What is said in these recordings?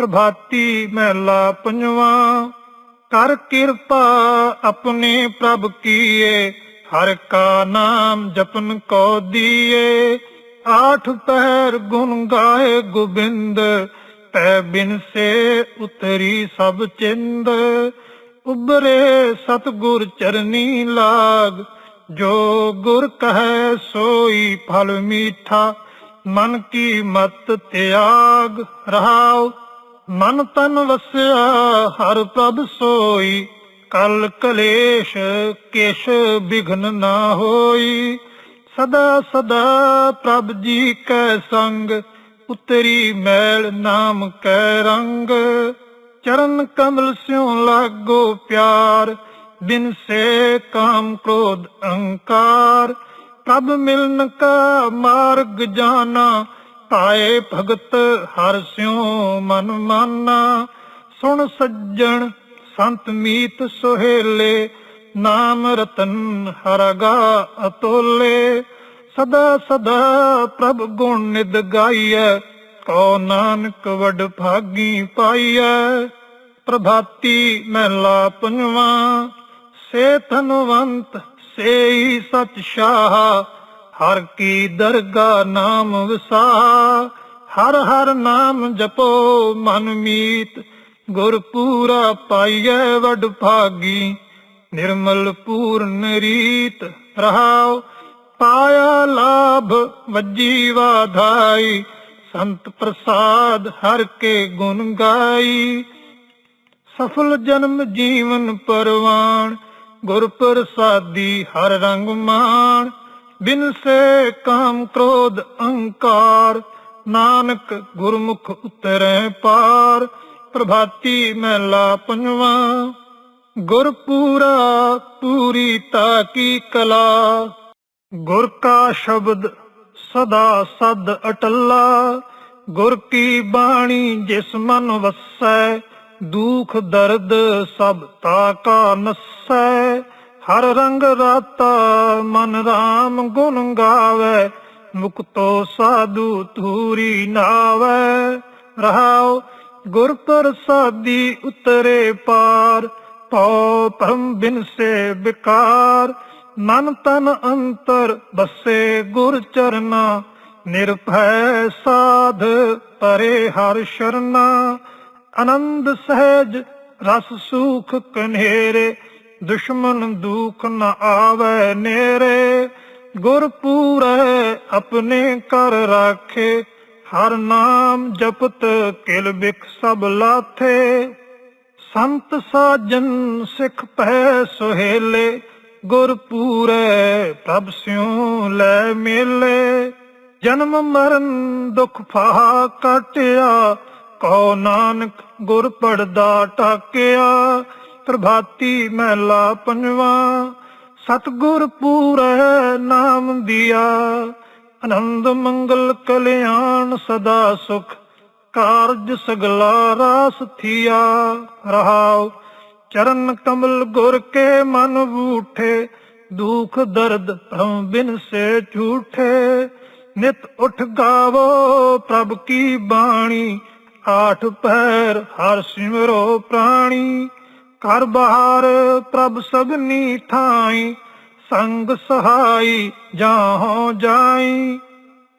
ਪ੍ਰਭਾਤੀ ਮਹਿਲਾ ਪੰਜਵਾ ਕਰ ਕਿਰਪਾ ਆਪਣੇ ਪ੍ਰਭ ਕੀਏ, ਹਰ ਕਾ ਨਾਮ ਜਪਨ ਕੋ ਦੀਏ। ਆਠ ਪਹਿਰ ਗੁਣ ਗਾਏ ਗੋਬਿੰਦ ਪੈ ਬਿਨ ਸੇ ਉਤਰੀ ਸਭ ਚਿੰਦ। ਉਬਰੇ ਸਤਗੁਰ ਚਰਨੀ ਲਾਗ, ਜੋ ਗੁਰ ਕਹੈ ਸੋਈ ਫਲ ਮੀਠਾ। ਮਨ ਕੀ ਮਤ ਤਿਆਗ ਰਹਾਉ ਮਨ ਤਨ ਵਸਿਆ ਹਰ ਪ੍ਰਭ ਸੋਈ, ਕਲ ਕਲੇਸ਼ ਕੇਸ ਵਿਘਨ ਨਾ ਹੋਈ। ਸਦਾ ਸਦਾ ਪ੍ਰਭ ਜੀ ਕੈ ਸੰਗ ਉਤਰੀ ਮੈਲ ਨਾਮ ਕੈ ਰੰਗ। ਚਰਨ ਕਮਲ ਸਿਉ ਲਾਗੋ ਪਿਆਰ, ਬਿਨ ਸੇ ਕਾਮ ਕ੍ਰੋਧ ਅਹੰਕਾਰ। ਪ੍ਰਭ ਮਿਲਨ ਕਾ ਮਾਰਗ ਜਾਣਾ ਆਏ ਭਗਤ ਹਰ ਸਿਉ ਮਨ ਮਾਨਾ। ਸੁਣ ਸੱਜਣ ਸੰਤ ਮੀਤ ਸੁਹੇਲੇ, ਨਾਮ ਰਤਨ ਹਰਗਾ ਅਤੋਲੇ। ਸਦਾ ਸਦਾ ਪ੍ਰਭ ਗੁਣ ਨਿਦ ਗਾਈਐ ਕੋ ਨਾਨਕ ਵਡ ਭਾਗੀ ਪਾਈਐ। ਪ੍ਰਭਾਤੀ ਮਹਿਲਾ ਪੰਜਵਾ ਸੇ ਧਨਵੰਤ ਸੇਈ ਸਚ ਸ਼ਾਹ। ਹਰ ਕੀ ਦਰਗਾ ਨਾਮ ਵਸਾ, ਹਰ ਹਰ ਨਾਮ ਜਪੋ, ਮਨ ਮੀਤ ਗੁਰ ਪੂਰਾ ਪਾਈਐ ਵਡ ਭਾਗੀ, ਨਿਰਮਲ ਪੂਰਨ ਰੀਤ ਰਹਾਉ, ਪਾਇਆ ਲਾਭ ਵੱਜੀ ਵਾਧਾਈ, ਸੰਤ ਪ੍ਰਸਾਦ ਹਰ ਕੇ ਗੁਣ ਗਾਈ। ਸਫਲ ਜਨਮ ਜੀਵਨ ਪਰਵਾਨ, ਗੁਰ ਪ੍ਰਸਾਦੀ ਹਰ ਰੰਗ ਮਾਨ ਬਿਨ ਸੇ ਕਾਮ ਕ੍ਰੋਧ ਅਹੰਕਾਰ ਨਾਨਕ ਗੁਰਮੁਖ ਉਤਰੈ ਪਾਰ, ਪ੍ਰਭਾਤੀ ਮਹਿਲਾ ਪੰਜਵਾ, ਗੁਰ ਪੂਰੀ ਤਾ ਕੀ ਕਲਾ, ਗੁਰ ਕਾ ਸ਼ਬਦ ਸਦਾ ਸਦ ਅਟੱਲਾ, ਗੁਰ ਕੀ ਬਾਣੀ ਜਿਸ ਮਨ ਵਸੈ, ਦੁਖ ਦਰਦ ਸਭ ਤਾ ਕਾ ਨਸੈ। ਹਰ ਰੰਗ ਰਾਤਾ ਮਨ ਰਾਮ ਗੁਣ ਗਾਵੇ, ਮੁਕਤੋ ਸਾਧੂ ਧੂਰੀ ਨਾਵੇ। ਰਹਾਉ ਗੁਰ ਪ੍ਰਸਾਦੀ ਉਤਰੇ ਪਾਰ, ਪਉ ਪਰਮ ਬਿਨ ਸੇ ਵਿਕਾਰ ਮਨ ਤਨ ਅੰਤਰ ਬਸੇ ਗੁਰ ਚਰਨਾ, ਨਿਰਭੈ ਸਾਧ ਪਰੇ ਹਰ ਸ਼ਰਨਾ। ਆਨੰਦ ਸਹਿਜ ਰਸ ਸੁਖ ਕਨੇਰੇ ਦੁਸ਼ਮਨ ਦੁਖ ਨ ਆਵੇ ਨੇਰੇ, ਗੁਰ ਪੂਰੇ ਆਪਣੇ ਕਰ ਰਾਖੇ, ਹਰ ਨਾਮ ਜਪਤ ਕਿਲ ਬਿਖ ਸਭ ਲਾਥੇ। ਸੰਤ ਸਾਜਨ ਸਿੱਖ ਪਹਿ ਸੁਹੇਲੇ, ਗੁਰ ਪੂਰੇ ਪ੍ਰਭ ਸਿਉ ਲੈ ਮੇਲੇ। ਜਨਮ ਮਰਨ ਦੁਖ ਫਾਹਾ ਕਟਿਆ ਕਹੋ ਨਾਨਕ ਗੁਰ ਪੜਦਾ ਟਾਕਿਆ। ਪ੍ਰਭਾਤੀ ਮਹਿਲਾ ਪੰਜਵਾ, ਸਤਗੁਰ ਪੂਰੇ ਨਾਮ ਦਿਆ, ਆਨੰਦ ਮੰਗਲ ਕਲਿਆਣ ਸਦਾ ਸੁਖ, ਕਾਰਜ ਸਗਲਾ ਰਾਸ ਥੀਆ। ਰਹਾਉ ਚਰਨ ਕਮਲ ਗੁਰ ਕੇ ਮਨ ਬੂਠੇ, ਦੁਖ ਦਰਦ ਭ੍ਰਮ ਬਿਨ ਸੇ ਝੂਠੇ। ਨਿਤ ਉਠ ਗਾਵੋ ਪ੍ਰਭ ਕੀ ਬਾਣੀ, ਆਠ ਪੈਰ ਹਰ ਸਿਮਰੋ ਪ੍ਰਾਣੀ। ਕਰ ਬਹਾਰ ਪ੍ਰਭ ਸਭਨੀ ਥਾਈ, ਸੰਗ ਸਹਾਈ ਜਾਹੋ ਜਾਈ।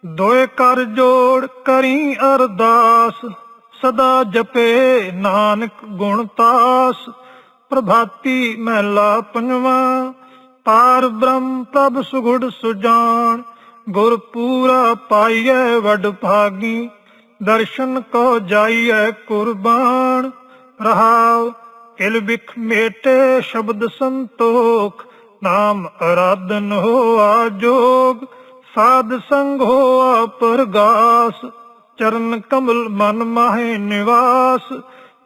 ਦੋਏ ਕਰ ਜੋੜ ਕਰੀ ਅਰਦਾਸ, ਸਦਾ ਜਪੇ ਨਾਨਕ ਗੁਣ ਤਾਸ। ਪ੍ਰਭਾਤੀ ਮਹਿਲਾ ਪੰਜਵਾ, ਪਾਰ ਬ੍ਰਹਮ ਪ੍ਰਭ ਸੁਗੁੜ ਸੁਜਾਨ। ਗੁਰ ਪੂਰਾ ਪਾਈਐ ਵਡ ਭਾਗੀ, ਦਰਸ਼ਨ ਕੋ ਜਾਈਐ ਕੁਰਬਾਨ। ਰਹਾਉ ਕਿਲ ਮੇਟੇ ਸ਼ਬਦ ਸੰਤੋਖ, ਨਾਮ ਅਰਾਧਨ ਹੋਆ ਜੋਗ, ਸਾਧ ਸੰਗ ਹੋਆ ਪਰਗਾਸ, ਚਰਨ ਕਮਲ ਮਨ ਮਾਹੇ ਨਿਵਾਸ,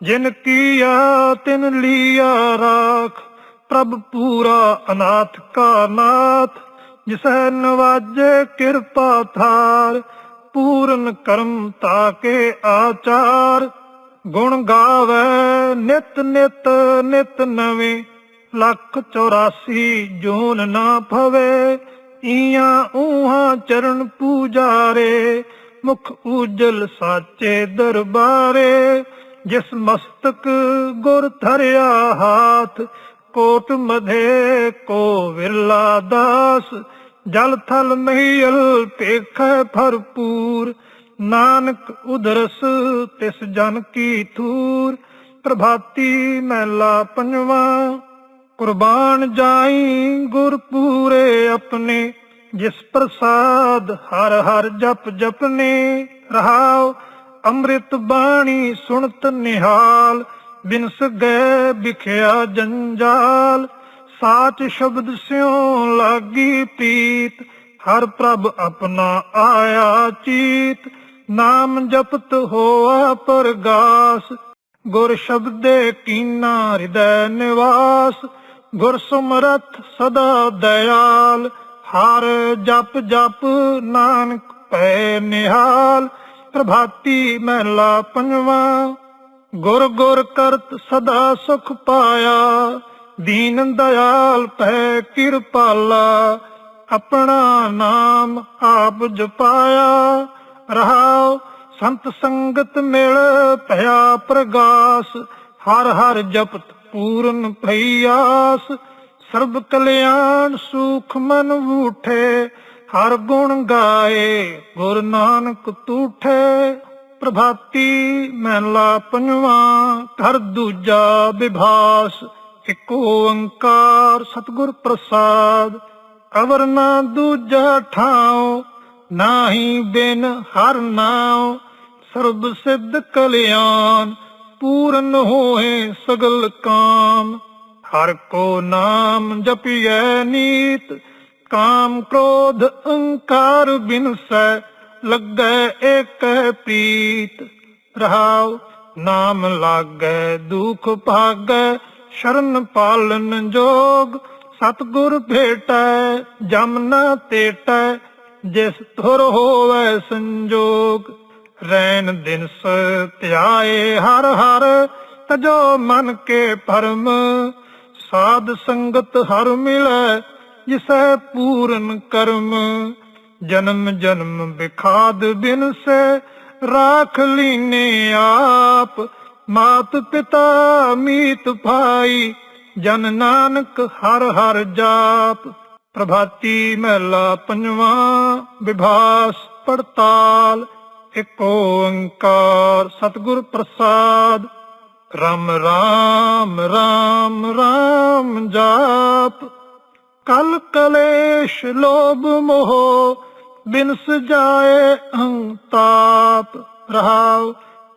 ਜਿਨ ਕੀਆ ਤਿਨ ਲੀਆ ਰਾਖ, ਪ੍ਰਭ ਪੂਰਾ ਅਨਾਥ ਕਾ ਨਾਥ, ਜਿਸੈ ਨਵਾਜੇ ਕਿਰਪਾ ਥਾਰ ਪੂਰਨ ਕਰਮ ਤਾਕੇ ਆਚਾਰ। ਗੁਣ ਗਾਵੇ, ਨਿਤ ਨਿਤ ਨਿਤ ਨਵੇਂ, ਲੱਖ 84 ਜੂਨ ਨਾ ਭਵੇ ਈਆਂ ਊਹਾਂ ਚਰਨ ਪੂਜਾਰੇ, ਮੁਖ ਉਜਲ ਸਾਚੇ ਦਰਬਾਰੇ, ਜਿਸ ਮਸਤਕ ਗੁਰ ਧਰਿਆ ਹਾਥ, ਕੋਟ ਮਧੇ ਕੋ ਵਿਰਲਾ ਦਾਸ, ਜਲ ਥਲ ਮਹੀਲ ਪੇਖੈ ਭਰਪੂਰ ਨਾਨਕ ਉਦਰਸ ਤਿਸ ਜਨ ਕੀ ਥੂਰ, ਪ੍ਰਭਾਤੀ ਮਹਿਲਾ ਪੰਜਵਾ। ਕੁਰਬਾਨ ਜਾਈ ਗੁਰ ਪੂਰੇ ਆਪਣੇ, ਜਿਸ ਪ੍ਰਸਾਦ ਹਰ ਹਰ ਜਪ ਜਪਨੇ। ਰਹਾਉ ਅੰਮ੍ਰਿਤ ਬਾਣੀ ਸੁਣਤ ਨਿਹਾਲ ਬਿਨਸ ਗਏ ਵਿਖਿਆ ਜੰਜਾਲ। ਸਾਚ ਸ਼ਬਦ ਸਿਉ ਲਾਗੀ ਪੀਤ, ਹਰ ਪ੍ਰਭ ਆਪਣਾ ਆਇਆ ਚੀਤ। ਨਾਮ ਜਪਤ ਹੋਆ ਪਰਗਾਸ, ਗੁਰ ਸ਼ਬਦੇ ਕੀਨਾ ਹਿਰਦੈ ਨਿਵਾਸ, ਗੁਰ ਸੁਮਰਤ ਸਦਾ ਦਇਆਲ, ਹਰ ਜਪ ਜਪ ਨਾਨਕ ਪੈ ਨਿਹਾਲ, ਪ੍ਰਭਾਤੀ ਮਹਿਲਾ ਪੰਜਵਾ, ਗੁਰ ਗੁਰ ਕਰਤ ਸਦਾ ਸੁਖ ਪਾਇਆ, ਦੀਨ ਦਇਆਲ ਪੈ ਕਿਰਪਾਲਾ, ਆਪਣਾ ਨਾਮ ਆਪ ਜਪਾਇਆ। ਰਹਾਉ ਸੰਤ ਸੰਗਤ ਮਿਲ ਭਇਆ ਪ੍ਰਗਾਸ, ਹਰ ਹਰ ਜਪਤ ਪੂਰਨ ਭਈਆਸ। ਸਰਬ ਕਲਿਆਣ ਸੁਖ ਮਨ ਉਠੇ ਹਰ ਗੁਣ ਗਾਏ ਗੁਰ ਨਾਨਕ ਤੂਠੇ। ਪ੍ਰਭਾਤੀ ਮਹਿਲਾ ਪੰਜਵਾ ਘਰ ਦੂਜਾ ਵਿਭਾਸ ਇਕ ਓੰਕਾਰ ਸਤਿਗੁਰ ਪ੍ਰਸਾਦ। ਅਵਰ ਨਾ ਦੂਜਾ ਠਾਉ ਨਾਹੀ ਬਿਨ ਹਰ ਨਾਉ, ਸਰਬ ਸਿੱਧ ਕਲਿਆਣ, ਪੂਰਨ ਹੋਏ ਸਗਲ ਕਾਮ। ਹਰ ਕੋ ਨਾਮ ਜਪੀਐ ਨੀਤ, ਕਾਮ ਕ੍ਰੋਧ ਅਹੰਕਾਰ ਬਿਨਸੈ, ਲੱਗੈ ਏਕੈ ਪ੍ਰੀਤ। ਰਹਾਉ, ਨਾਮ ਲਾਗੈ ਦੁਖ ਭਾਗੈ, ਸ਼ਰਨ ਪਾਲਨ ਜੋਗ, ਸਤਗੁਰ ਭੇਟੈ ਜਮਨਾ ਨ ਤੇਟੈ ਜਿਸ ਧੁਰ ਹੋਵੈ ਸੰਜੋਗ, ਰੈਣ ਦਿਨਸ ਧਿਆਏ ਹਰ ਹਰ, ਤਜੋ ਮਨ ਕੇ ਭਰਮ, ਸਾਧ ਸੰਗਤ ਹਰ ਮਿਲੈ, ਜਿਸੈ ਪੂਰਨ ਕਰਮ। ਜਨਮ ਜਨਮ ਵਿਖਾਦ ਬਿਨ ਬਿਨਸੈ ਰਾਖ ਲੀਨੇ ਆਪ, ਮਾਤ ਪਿਤਾ ਮੀਤ ਭਾਈ, ਜਨ ਨਾਨਕ ਹਰ ਹਰ ਜਾਪ। ਪ੍ਰਭਾਤੀ ਮਹਿਲਾ ਪੰਜਵਾਂ, ਵਿਭਾਸ ਪੜਤਾਲ, ਇੱਕ ਓੰਕਾਰ ਸਤਿਗੁਰ ਪ੍ਰਸਾਦ। ਰਾਮ ਰਾਮ ਰਾਮ ਰਾਮ ਜਾਪ, ਕਲ ਕਲੇਸ਼ ਲੋਭ ਮੋਹ, ਬਿਨਸ ਜਾਏ ਅੰਤਾਪ। ਰਹਾਉ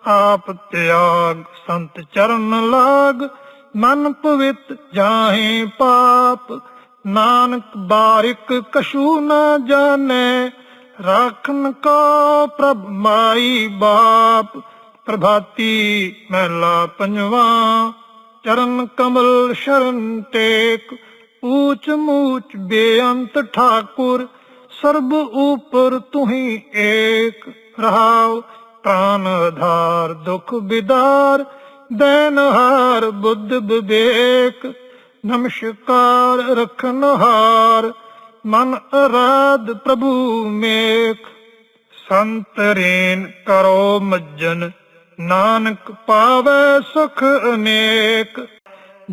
ਆਪ ਤਿਆਗ, ਸੰਤ ਚਰਨ ਲਾਗ, ਮਨ ਪਵਿੱਤ ਜਾਹੇ ਪਾਪ। ਨਾਨਕ ਬਾਰਿਕ ਕਛੂ ਨਾ ਜਾਣੈ, ਰਾਖਨ ਕੋ ਪ੍ਰਭ ਮਾਈ ਬਾਪ। ਪ੍ਰਭਾਤੀ ਮਹਿਲਾ ਪੰਜਵਾ, ਚਰਨ ਕਮਲ ਸ਼ਰਨ ਟੇਕ। ਊਚ ਮੂਚ ਬੇਅੰਤ ਠਾਕੁਰ, ਸਰਬ ਉਪਰ ਤੁਹੀ ਏਕ। ਰਹਾਉ ਪ੍ਰਾਨ ਆਧਾਰ ਦੁਖ ਬਿਦਾਰ, ਦੇਨ ਹਾਰ ਬੁੱਧ ਵਿਵੇਕ। ਨਮਸਕਾਰ ਰਖਨ ਹਾਰ, ਮਨ ਅਰਾਧ ਪ੍ਰਭੂ ਮੇਖ। ਸੰਤ ਰੇਨ ਕਰੋ ਮੱਜਨ, ਨਾਨਕ ਪਾਵੇ ਸੁਖ ਅਨੇਕ।